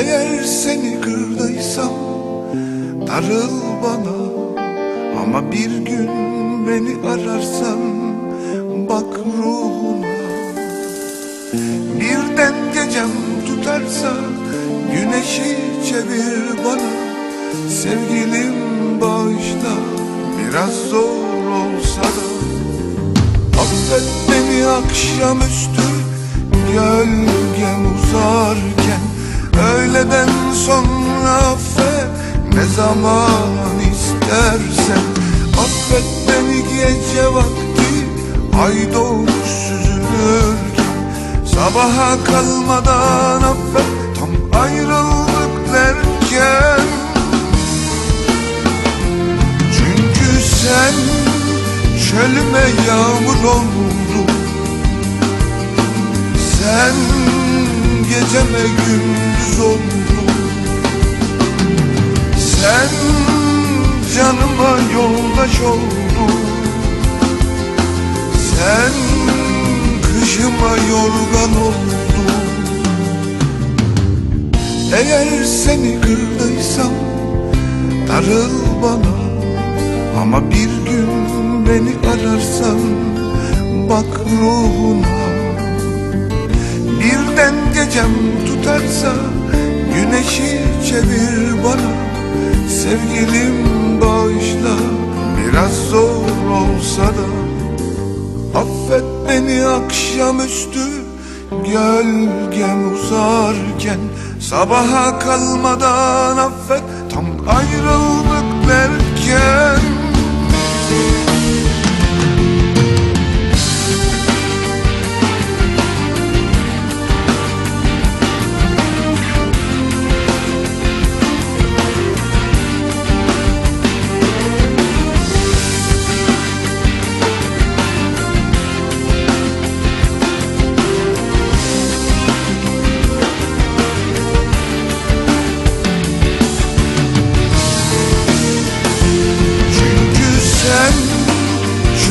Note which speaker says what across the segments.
Speaker 1: Eğer seni kırdıysam darıl bana. Ama bir gün beni ararsan bak ruhuma. Birden gecem tutarsa güneşi çevir bana. Sevgilim bağışla biraz zor olsa da. Affet beni akşamüstü gölgem uzarken. Öğleden sonra affet ne zaman istersen. Affet beni gece vakti ay doğmuş süzülürken Sabaha kalmadan affet tam ayrıldık derken. Çünkü sen çölüme yağmur oldun. Sen geceme gündüz oldun. Sen canıma yoldaş oldun kışıma yorgan oldun Eğer seni kırdıysam darıl bana. Ama bir gün beni ararsan bak ruhuna Birden gecem tutarsa güneşi çevir bana. Sevgilim bağışla biraz zor olsa da beni akşamüstü gölgem uzarken Sabaha kalmadan affet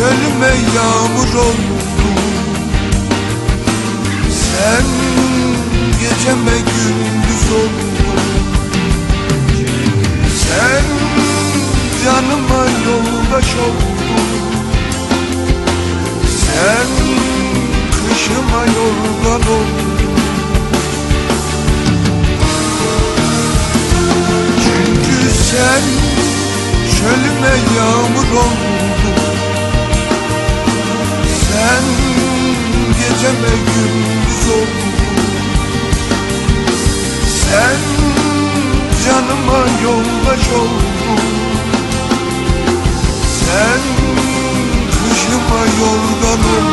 Speaker 1: çölüme yağmur oldun Sen geceme gündüz oldun. Sen canıma yoldaş oldun. Sen kışıma yorgan oldun. Çünkü sen çölüme yağmur oldun geceme gündüz oldu Sen canıma yoldaş oldun. Sen kışıma yorgan oldun